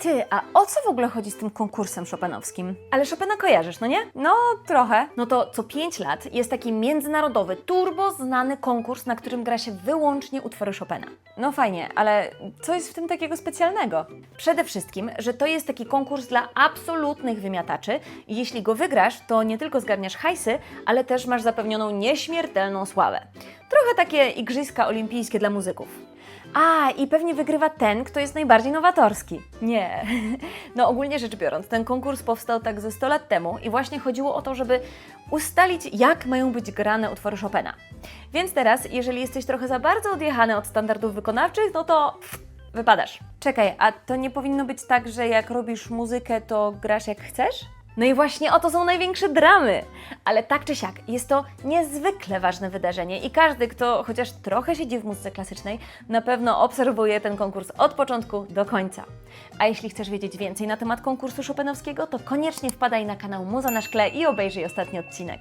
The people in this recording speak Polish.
Ty, a o co w ogóle chodzi z tym konkursem Chopinowskim? Ale Chopina kojarzysz, no nie? No, trochę. No to co 5 lat jest taki międzynarodowy, turbo znany konkurs, na którym gra się wyłącznie utwory Chopina. No fajnie, ale co jest w tym takiego specjalnego? Przede wszystkim, że to jest taki konkurs dla absolutnych wymiataczy i jeśli go wygrasz, to nie tylko zgarniasz hajsy, ale też masz zapewnioną nieśmiertelną sławę. Trochę takie igrzyska olimpijskie dla muzyków. A, i pewnie wygrywa ten, kto jest najbardziej nowatorski. Nie. No ogólnie rzecz biorąc, ten konkurs powstał tak ze 100 lat temu i właśnie chodziło o to, żeby ustalić, jak mają być grane utwory Chopina. Więc teraz, jeżeli jesteś trochę za bardzo odjechany od standardów wykonawczych, no to wypadasz. Czekaj, a to nie powinno być tak, że jak robisz muzykę, to grasz jak chcesz? No i właśnie o to są największe dramy. Ale tak czy siak, jest to niezwykle ważne wydarzenie i każdy, kto chociaż trochę siedzi w muzyce klasycznej, na pewno obserwuje ten konkurs od początku do końca. A jeśli chcesz wiedzieć więcej na temat konkursu Chopinowskiego, to koniecznie wpadaj na kanał Muza na Szkle i obejrzyj ostatni odcinek.